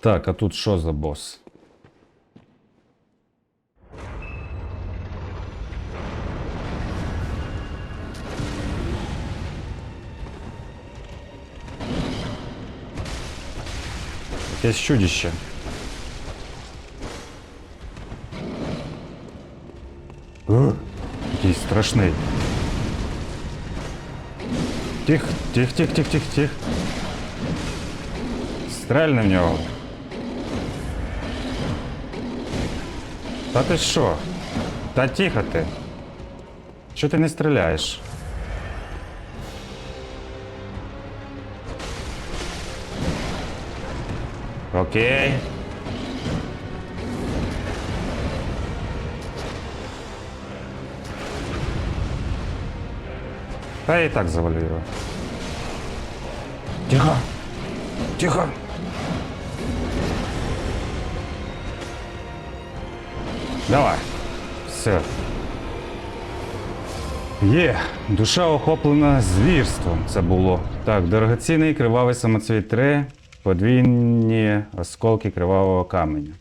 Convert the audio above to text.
Так, а тут що за бос? Якесь чудище. О, який страшний. Тих, тих, тих, тих, тих, тих. Стрельни в нього. Та ти що? Та тихо ти. Чого ти не стріляєш? Окей. Та я і так завалю його. Тихо. Тихо. Давай. Все. Є, душа охоплена звірством. Це було. Так, дорогоцінний кривавий самоцвіт 3, подвійні осколки кривавого каменя.